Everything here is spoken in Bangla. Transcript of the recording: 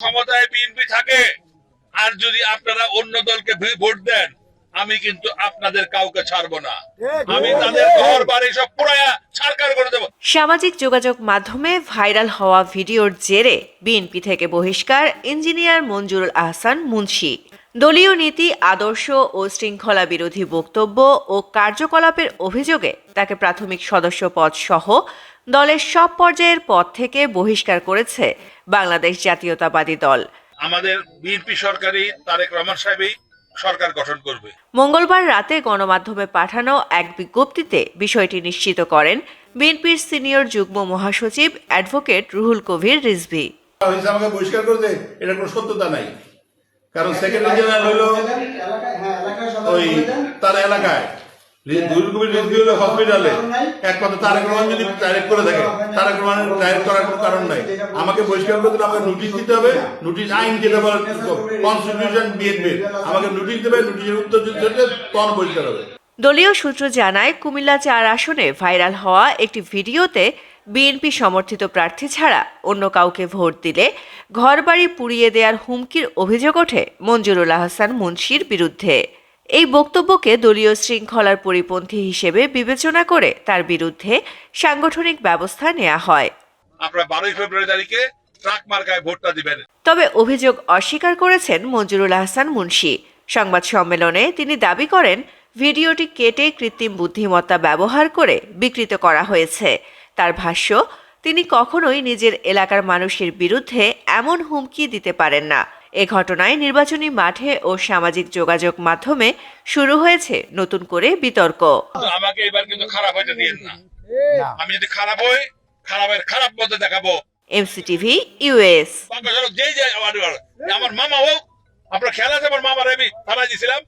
ক্ষমতায় বিএনপি থাকে, আর যদি আপনারা অন্য দলকে ভোট দেন, আমি কিন্তু আপনাদের কাউকে ছাড়বো না। আমি তাদের ঘর, বাড়ি সব পুরায়া ছাড়কার করে দেবো। সামাজিক যোগাযোগ মাধ্যমে ভাইরাল হওয়া ভিডিওর জেরে বিএনপি থেকে বহিষ্কার ইঞ্জিনিয়ার মঞ্জুরুল আহসান মুন্সি। দলীয় নীতি, আদর্শ ও শৃঙ্খলা বিরোধী বক্তব্য ও কার্যকলাপের অভিযোগে তাকে প্রাথমিক সদস্য পদ সহ দলের সব পর্যায়ের পদ থেকে বহিষ্কার করেছে বাংলাদেশ জাতীয়তাবাদী দল। আমাদের বিএনপি সরকারি তারেক রহমান সাহেবই সরকার গঠন করবে। মঙ্গলবার রাতে গণমাধ্যমে পাঠানো এক বিজ্ঞপ্তিতে বিষয়টি নিশ্চিত করেন বিএনপির সিনিয়র যুগ্ম মহাসচিব অ্যাডভোকেট রুহুল কবির রিজভী। আমাকে বহিষ্কার করতে এটার কোনো সত্যতা নাই। কারণ সেক্রেটারি জেনারেল হলো ওই তার এলাকায়। দলীয় সূত্র জানায়, কুমিল্লা চার আসনে ভাইরাল হওয়া একটি ভিডিওতে বিএনপি সমর্থিত প্রার্থী ছাড়া অন্য কাউকে ভোট দিলে ঘরবাড়ি পুড়িয়ে দেওয়ার হুমকির অভিযোগ ওঠে মঞ্জুরুল আহসান মুন্সির বিরুদ্ধে। এই বক্তব্যকে দলীয় শৃঙ্খলার পরিপন্থী হিসেবে বিবেচনা করে তার বিরুদ্ধে সাংগঠনিক ব্যবস্থা নেওয়া হয়। আপনারা বারোই ফেব্রুয়ারি তারিখে ট্রাক মার্কায় ভোটটা দিবেন। তবে অভিযোগ অস্বীকার করেছেন মঞ্জুরুল আহসান মুন্সি। সংবাদ সম্মেলনে তিনি দাবি করেন ভিডিওটি কেটে কৃত্রিম বুদ্ধিমত্তা ব্যবহার করে বিকৃত করা হয়েছে। তার ভাষ্য তিনি কখনোই নিজের এলাকার মানুষের বিরুদ্ধে এমন হুমকি দিতে পারেন না। এ ঘটনায় নির্বাচনী মাঠে ও সামাজিক যোগাযোগ মাধ্যমে শুরু হয়েছে নতুন করে বিতর্ক। আমাকে এবার কিন্তু খারাপ হইতে দিন না। আমি যদি খারাপ হই খারাপের খারাপ পথে দেখাবো। এমসিটিভি ইউএস আমার মামা হোক আপনার খেয়াল আছে আমার মামার আমি থানায় দিয়েছিলাম